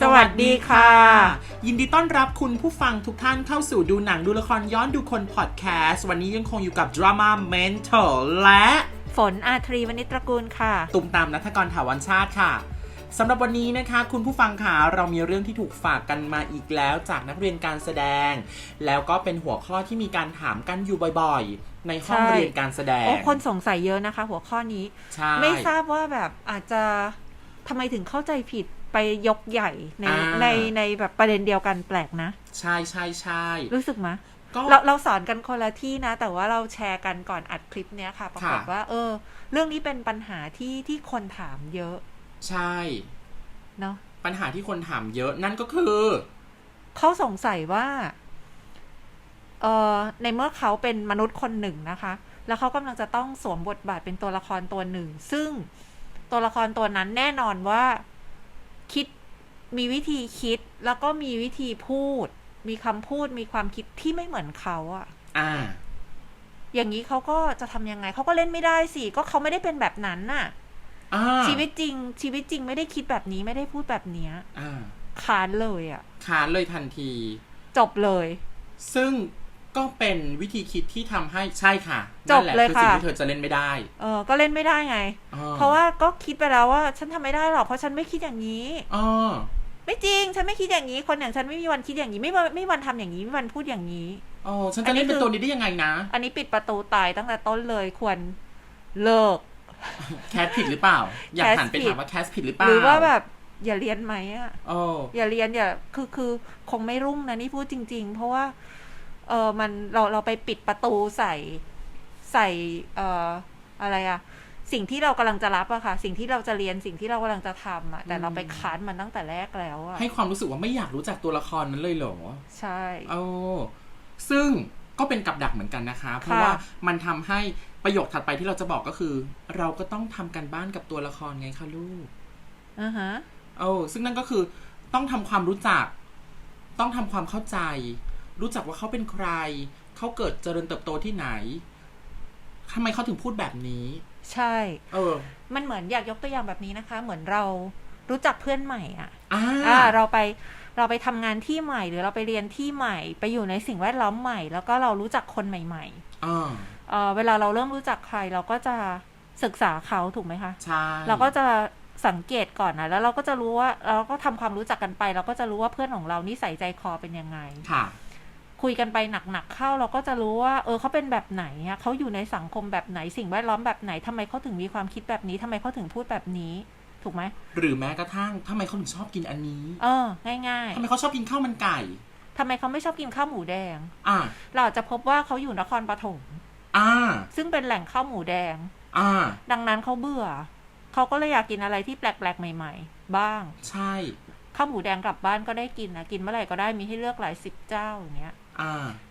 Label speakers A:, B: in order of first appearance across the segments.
A: สวัสดีค่ะ
B: ยินดีต้อนรับคุณผู้ฟังทุกท่านเข้าสู่ดูหนังดูละครย้อนดูคนพอดแคสต์ วันนี้ยังคงอยู่กับดราม่าเมนเทลและ
A: ฝนอาทรีวณิชตระกูลค่ะ
B: ตุมตามนัทกรถาวรชาติค่ะสำหรับวันนี้นะคะ คุณผู้ฟังค่ะเรามีเรื่องที่ถูกฝากกันมาอีกแล้วจากนักเรียนการแสดง แล้วก็เป็นหัวข้อที่มีการถามกันอยู่บ่อยๆ ในห้อง
A: ใช่
B: เรียนการแสดง
A: โอ้คนสงสัยเยอะนะคะ หัวข้อนี้
B: ใช่
A: ไม่ทราบว่าแบบอาจจะทำไมถึงเข้าใจผิด ไปยกใหญ่ใน
B: อ่า
A: ในในแบบประเด็นเดียวกันแปลกนะ
B: ใช่ใช่ใช่
A: รู้สึกไหม
B: ก็
A: เราเราสอนกันคนละที่นะ แต่ว่าเราแชร์กันก่อนอัดคลิปเนี้ยค่ะปรากฏ
B: ค่ะ
A: ว่า เออ เรื่องนี้เป็นปัญหาที่ที่คนถามเยอะ
B: ใช่
A: เนาะ
B: ปัญหาที่คนถามเยอะนั่นก็คือ
A: เขาสงสัยว่า เออในเมื่อเขาเป็นมนุษย์คนหนึ่งนะคะ แล้วเขากำลังจะต้องสวมบทบาทเป็นตัวละครตัวหนึ่ง ซึ่งตัวละครตัวนั้นแน่นอนว่า คิดมีวิธีคิดแล้วก็มีวิธีพูด มีคำพูดมีความคิดที่ไม่เหมือนเขาอะ
B: อ่า
A: อย่างนี้เขาก็จะทำยังไง เขาก็เล่นไม่ได้สิ ก็เขาไม่ได้เป็นแบบนั้นน่ะ
B: อ่า
A: ชีวิตจริง ชีวิตจริงไม่ได้คิดแบบนี้ไม่ได้พูดแบบเนี้ย
B: อ่า
A: ค้านเลยอะ
B: ค้านเลยทันที
A: จบเลย
B: ซึ่ง ก็เป็นวิธีคิดที่ทำให้ใช่ค่ะ
A: จบ
B: นั่นแหละ
A: เลย
B: คือสิ่ง
A: ค่ะ
B: ที่เธอจะเล่นไม่ได้
A: เออ ก็เล่นไม่ได้ไง
B: อ๋อ
A: เพราะว่าก็คิดไปแล้วว่า ฉันทำไม่ได้หรอกเพราะฉันไม่คิดอย่างนี้
B: อ๋อ
A: ไม่จริง ฉันไม่คิดอย่างนี้ คนอย่างฉันไม่มีวันคิดอย่างนี้ ไม่มีวันไม่มีวันทำอย่างนี้ไม่มีวันพูดอย่างนี้
B: อ๋อฉันจะเล่นเป็นตัวนี้ได้ยังไงนะ
A: อันนี้ปิดประตูตายตั้งแต่ต้นเลยควรเลิก
B: แคสผิดหรือเปล่า อยาก
A: แคส
B: หันไป
A: ผิด
B: ถามว่าแคสผิดหรือเปล่า
A: หรือว่าแบบอย่าเรียนไหมอะ
B: โอ้
A: อย่าเรียนอย่าคือคือคงไม่รุ่งนะนี่พูดจริง ๆ เพราะว่า เออมันเราเราไปปิดประตูใส่ใส่เอ่ออะไรอะสิ่งที่เรากำลังจะรับอะค่ะ สิ่งที่เราจะเรียนสิ่งที่เรากำลังจะทำอะแต่เราไปค้านมันตั้งแต่แรกแล้วอะ
B: ให้ความรู้สึกว่าไม่อยากรู้จักตัวละครนั้นเลยเหรอ
A: ใช่
B: โอ้ซึ่งก็เป็นกับดักเหมือนกันนะคะ เพราะว่ามันทำให้ประโยคถัดไปที่เราจะบอกก็คือ เราก็ต้องทำกันบ้านกับตัวละครไงคะลูก
A: อ่าฮะ
B: โอ้ซึ่งนั่นก็คือต้องทำความรู้จัก ต้องทำความเข้าใจ รู้จักว่าเขาเป็นใคร เขาเกิดเจริญเติบโตที่ไหนทำไมเขาถึงพูดแบบนี้
A: ใช่
B: เออ
A: มันเหมือนอยากยกตัวอย่างแบบนี้นะคะ เหมือนเรารู้จักเพื่อนใหม่อะ
B: อ่า
A: อ่าเราไปเราไปทำงานที่ใหม่ หรือเราไปเรียนที่ใหม่ ไปอยู่ในสิ่งแวดล้อมใหม่ แล้วก็เรารู้จักคนใหม่
B: อ่า
A: ๆเอ่อเวลาเราเริ่มรู้จักใครเราก็จะศึกษาเขาถูกไหมคะ
B: ใช่
A: เราก็จะสังเกตก่อนนะแล้วเราก็จะรู้ว่าเราก็ทำความรู้จักกันไป เราก็จะรู้ว่าเพื่อนของเรานิสัยใจคอเป็นยังไง
B: ค่ะ
A: คุยกันไปหนักๆเข้าเราก็จะรู้ว่า เออเขาเป็นแบบไหนอะเขาอยู่ในสังคมแบบไหนสิ่งแวดล้อมแบบไหนทำไมเขาถึงมีความคิดแบบนี้ทำไมเขาถึงพูดแบบนี้ ถูกไหม
B: หรือแม้กระทั่งทำไมเขาถึงชอบกินอันนี้
A: เออ ง่าย
B: ทำไมเขาชอบกินข้าวมันไก่
A: ๆทำไมเขาไม่ชอบกินข้าวหมูแดง
B: อ่า
A: เราอาจจะพบว่าเขาอยู่นครปฐม
B: อ่า
A: ซึ่งเป็นแหล่งข้าวหมูแดง
B: อ่า
A: ดังนั้นเขาเบื่อเขาก็เลยอยากกินอะไรที่แปลกๆใหม่ ๆ บ้าง
B: ใช่
A: ข้าวหมูแดงกลับบ้านก็ได้กินนะกินเมื่อไหร่ก็ได้มีให้เลือกหลายสิบเจ้าอย่างเงี้ย
B: อ่า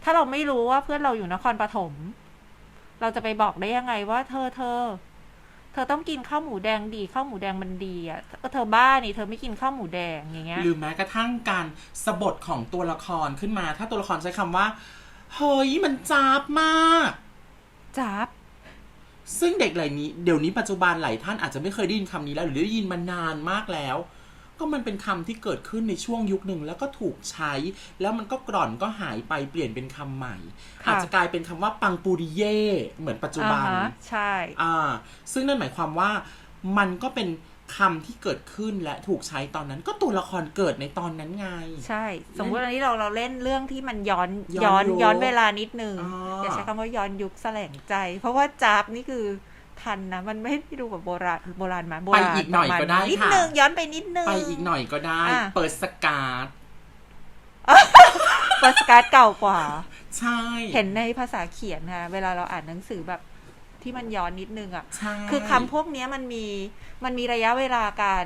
A: ถ้าเราไม่รู้ว่าเพื่อนเราอยู่นครปฐม เราจะไปบอกได้ยังไงว่า เธอเธอ เธอต้องกินข้าวหมูแดงดีข้าวหมูแดงมันดีอะก็เธอบ้านี่เธอไม่กินข้าวหมูแดงอย่างเงี้ย
B: หรือแม้กระทั่งการสะบดของตัวละครขึ้นมา ถ้าตัวละครใช้คำว่าเฮ้ยมันจ้าบมาก
A: จับ
B: ซึ่งเด็กเหล่านี้เดี๋ยวนี้ปัจจุบันหลายท่านอาจจะไม่เคยได้ยินคำนี้แล้ว หรือได้ยินมานานมากแล้ว ก็มันเป็นคำที่เกิดขึ้นในช่วงยุคหนึ่งแล้วก็ถูกใช้ แล้วมันก็กร่อนก็หายไปเปลี่ยนเป็นคำใหม่
A: ค่ะ
B: อาจจะกลายเป็นคำว่าปังปูริเย่เหมือนปัจจุบัน
A: อ่าฮะใช่
B: อ่าซึ่งนั่นหมายความว่ามันก็เป็นคำที่เกิดขึ้นและถูกใช้ตอนนั้นก็ตัวละครเกิดในตอนนั้นไง
A: ใช่ สมมติอันนี้เราเราเล่นเรื่องที่มันย้อน
B: ย้
A: ย้
B: อ
A: อนน
B: ยุค
A: ย้อนเวลานิดนึง
B: อ๋ออ
A: อย่าใช้คำว่าย้อนยุคแสลงใจ เพราะว่าจับนี่คือ ทันนะ มันไม่ได้ดูแบบโบราณโบราณมาโบ
B: ไป
A: ราณ
B: อีกหน่อย
A: ประมาณ
B: ก็ได้
A: นิด
B: ค่ะ
A: นึงย้อนไปนิดนึง
B: ไปอีกหน่อยก็ได้
A: อะ
B: เปิดสการ์ด
A: เปิดสการ์ดเก่ากว่า
B: ใช่
A: เห็นในภาษาเขียนค่ะเวลาเราอ่านหนังสือแบบที่มันย้อนนิดนึงอะ
B: ใช่
A: คือคำพวกเนี้ยมันมีมันมีระยะเวลาการ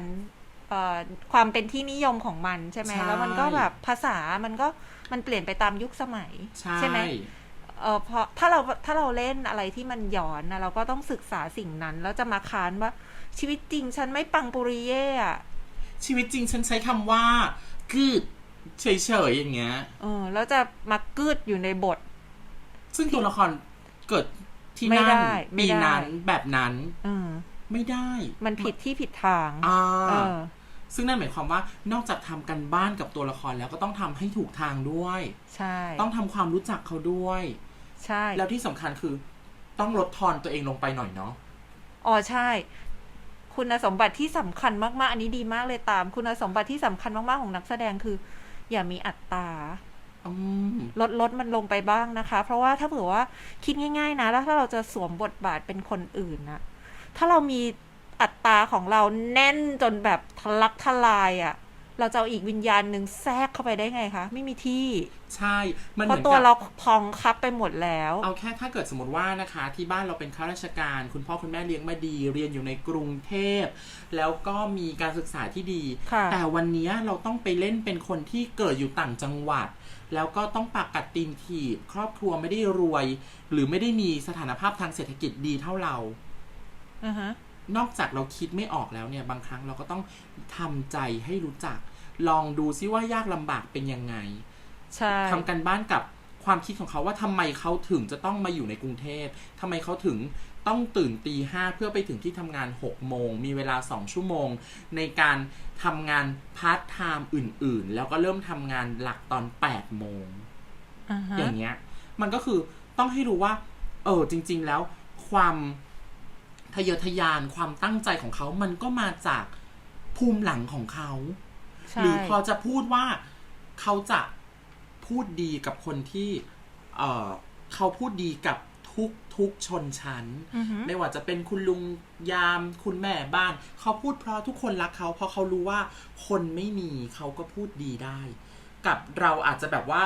A: เอ่อความเป็นที่นิยมของมันใช่ไหม แล้วมันก็แบบภาษามันก็มันเปลี่ยนไปตามยุคสมัย
B: ใช่
A: ไหม เออพอถ้าเราถ้าเราเล่นอะไรที่มันย้อนนะเราก็ต้องศึกษาสิ่งนั้น แล้วจะมาค้านว่าชีวิตจริงฉันไม่ปังปุริเย่อะ
B: ชีวิตจริงฉันใช้คำว่ากืดเฉยๆอย่างเงี้ย
A: เออแล้วจะมากึดอยู่ในบท
B: ซึ่งตัวละครเกิดที่
A: ไม่
B: นั่น
A: ได้ไม่
B: ปี
A: ได้
B: นั้นแบบนั้น
A: อืม
B: ไม่ได้
A: มันผิดที่ผิดทาง
B: อ่า
A: เออ
B: ซึ่งนั่นหมายความว่านอกจากทำกันบ้านกับตัวละครแล้วก็ต้องทำให้ถูกทางด้วย
A: ใช่
B: ต้องทำความรู้จักเขาด้วย
A: ใช่
B: แล้วที่สำคัญคือต้องลดทอนตัวเองลงไปหน่อยเนาะ
A: อ๋อใช่ คุณสมบัติที่สำคัญมากๆ อันนี้ดีมากเลยตาม คุณสมบัติที่สำคัญมาก ๆ ของนักแสดงคือ อย่ามีอัตรา
B: อืม
A: ลดลดมันลงไปบ้างนะคะ เพราะว่าถ้าเผื่อว่าคิดง่ายๆนะแล้วถ้าเราจะสวมบทบาทเป็นคนอื่นนะถ้าเรามีอัตราของเราแน่นจนแบบทะลักทลายอะ่ะ เราจะเอาอีกวิญญาณหนึ่งแทรกเข้าไปได้ไงคะ ไม่มีที่
B: ใช่ มัน
A: เพ
B: เหมือน
A: ราะตัว
B: กับ
A: เราพองคับไปหมดแล้ว
B: เอาแค่ถ้าเกิดสมมติว่านะคะ ที่บ้านเราเป็นข้าราชการ คุณพ่อคุณแม่เลี้ยงมาดี เรียนอยู่ในกรุงเทพ แล้วก็มีการศึกษาที่ดี
A: ค่ะ
B: แต่วันนี้เราต้องไปเล่นเป็นคนที่เกิดอยู่ต่างจังหวัด แล้วก็ต้องปากกัดตีนถีบครอบครัวไม่ได้รวย หรือไม่ได้มีสถานภาพทางเศรษฐกิจดีเท่าเรา
A: อือฮะ
B: นอกจากเราคิดไม่ออกแล้วเนี่ย บางครั้งเราก็ต้องทำใจให้รู้จัก ลองดูซิว่ายากลำบากเป็นยังไง
A: ใช่
B: ทำกันบ้านกับความคิดของเขาว่าทำไมเขาถึงจะต้องมาอยู่ในกรุงเทพทำไมเขาถึงต้องตื่นตีห้าเพื่อไปถึงที่ทำงาน6โมง มีเวลา2ชั่วโมง ในการทำงานพาร์ทไทม์อื่น ๆ แล้วก็เริ่มทำงานหลักตอน8โมง
A: อ่าฮะ
B: อย่างเงี้ย มันก็คือต้องให้รู้ว่า เออจริง ๆ แล้วความทะเยอทะยานความตั้งใจของเขา มันก็มาจากภูมิหลังของเขา
A: ใช่
B: หรือพอจะพูดว่าเขาจะพูดดีกับคนที่เออเขาพูดดีกับทุกทุกชนชั้น
A: อือฮึ
B: ไม่ว่าจะเป็นคุณลุงยามคุณแม่บ้าน เขาพูดเพราะทุกคนรักเขา เพราะเขารู้ว่าคนไม่มีเขาก็พูดดีได้ กับเราอาจจะแบบว่า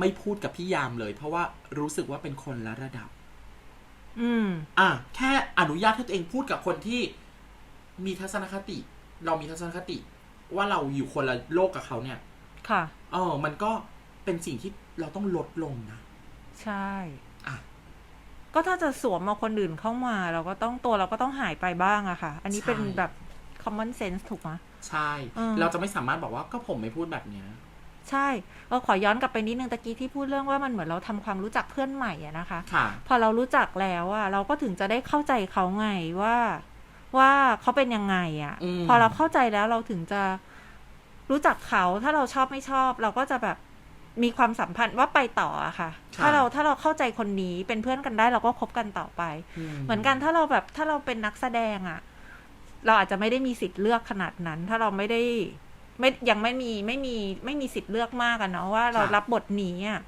B: ไม่พูดกับพี่ยามเลย เพราะว่ารู้สึกว่าเป็นคนละระดับ
A: อืม
B: อะแค่อนุญาตให้ตัวเองพูดกับคนที่มีทัศนคติ เรามีทัศนคติ ว่าเราอยู่คนละโลกกับเขาเนี่ย
A: ค่ะ
B: เออ มันก็เป็นสิ่งที่เราต้องลดลงนะ
A: ใช่
B: อะ
A: ก็ถ้าจะสวมมาคนอื่นเข้ามา เราก็ต้องตัวเราก็ต้องหายไปบ้างอะค่ะ อันนี้เป็น
B: ใช่
A: แบบ common sense ถูกไหม
B: ใช่
A: อืม
B: เราจะไม่สามารถบอกว่าก็ผมไม่พูดแบบเนี้ย
A: ใช่เออขอย้อนกลับไปนิดนึงตะกี้ที่พูดเรื่องว่ามันเหมือนเราทำความรู้จักเพื่อนใหม่อะนะคะ
B: ค่ะ
A: พอเรารู้จักแล้วอะเราก็ถึงจะได้เข้าใจเขาไงว่า ว่าเขาเป็นยังไงอะ
B: อืม
A: พอเราเข้าใจแล้วเราถึงจะรู้จักเขาถ้าเราชอบไม่ชอบ เราก็จะแบบมีความสัมพันธ์ว่าไปต่ออะค่ะ
B: ค่ะ
A: ถ้าเราถ้าเราเข้าใจคนนี้เป็นเพื่อนกันได้เราก็คบกันต่อไป เหมือนกันถ้าเราแบบถ้าเราเป็นนักแสดงอะเราอาจจะไม่ได้มีสิทธิ์เลือกขนาดนั้น ถ้าเราไม่ได้ไม่ยังไม่มีไม่มีไม่มีสิทธิ์เลือกมากอะเนาะว่าเรา
B: ค่ะ
A: รับบทนี้อะ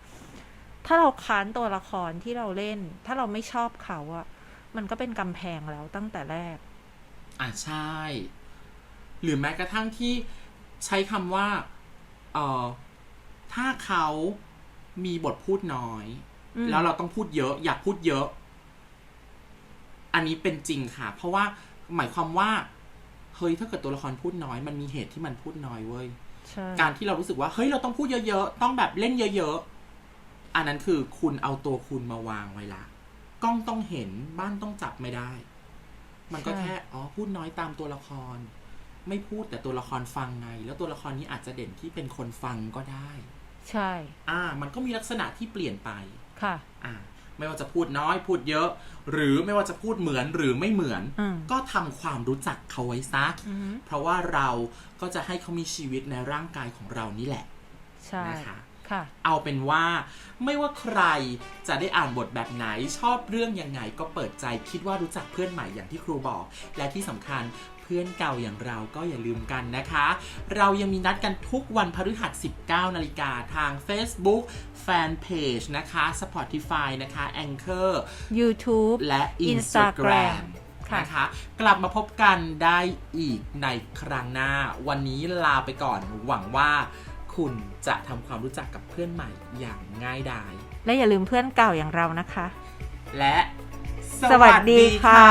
A: ถ้าเราค้านตัวละครที่เราเล่น ถ้าเราไม่ชอบเขาอะมันก็เป็นกำแพงแล้วตั้งแต่แรก
B: อะใช่ หรือแม้กระทั่งที่ใช้คำว่า เออถ้าเขามีบทพูดน้อย
A: อืม
B: แล้วเราต้องพูดเยอะ อยากพูดเยอะ อันนี้เป็นจริงค่ะ เพราะว่าหมายความว่า เฮ้ยถ้าเกิดตัวละครพูดน้อย มันมีเหตุที่มันพูดน้อยเว้ย
A: ใช่
B: การที่เรารู้สึกว่า เฮ้ย เราต้องพูดเยอะๆ ต้องแบบเล่นเยอะๆ อันนั้นคือคุณเอาตัวคุณมาวางไว้ละ กล้องต้องเห็น บ้านต้องจับไม่ได้ มันก็แค่อ๋อพูดน้อยตามตัวละคร ไม่พูดแต่ตัวละครฟังไง แล้วตัวละครนี้อาจจะเด่นที่เป็นคนฟังก็ได้
A: ใช่
B: อ่า มันก็มีลักษณะที่เปลี่ยนไป
A: ค่ะ
B: อ่า ไม่ว่าจะพูดน้อยพูดเยอะ หรือไม่ว่าจะพูดเหมือนหรือไม่เหมือน
A: อืม
B: ก็ทำความรู้จักเขาไว้ซะ
A: อืม
B: เพราะว่าเราก็จะให้เขามีชีวิตในร่างกายของเรานี่แหละ
A: ใช่
B: นะคะ
A: ค่ะ
B: เอาเป็นว่าไม่ว่าใครจะได้อ่านบทแบบไหนชอบเรื่องยังไงก็เปิดใจคิดว่ารู้จักเพื่อนใหม่อย่างที่ครูบอก และที่สำคัญเพื่อนเก่าอย่างเราก็อย่าลืมกันนะคะ เรายังมีนัดกันทุกวันพฤหัส 19 นาฬิกาทาง Facebook Fanpage นะคะ Spotify นะคะ Anchor
A: YouTube
B: และ
A: Instagram
B: Instagram
A: ค่ะ
B: นะคะกลับมาพบกันได้อีกในครั้งหน้า วันนี้ลาไปก่อนหวังว่า คุณจะทำความรู้จักกับเพื่อนใหม่อย่างง่ายดาย
A: และอย่าลืมเพื่อนเก่าอย่างเรานะคะ
B: และ
A: สวัสดีค่ะ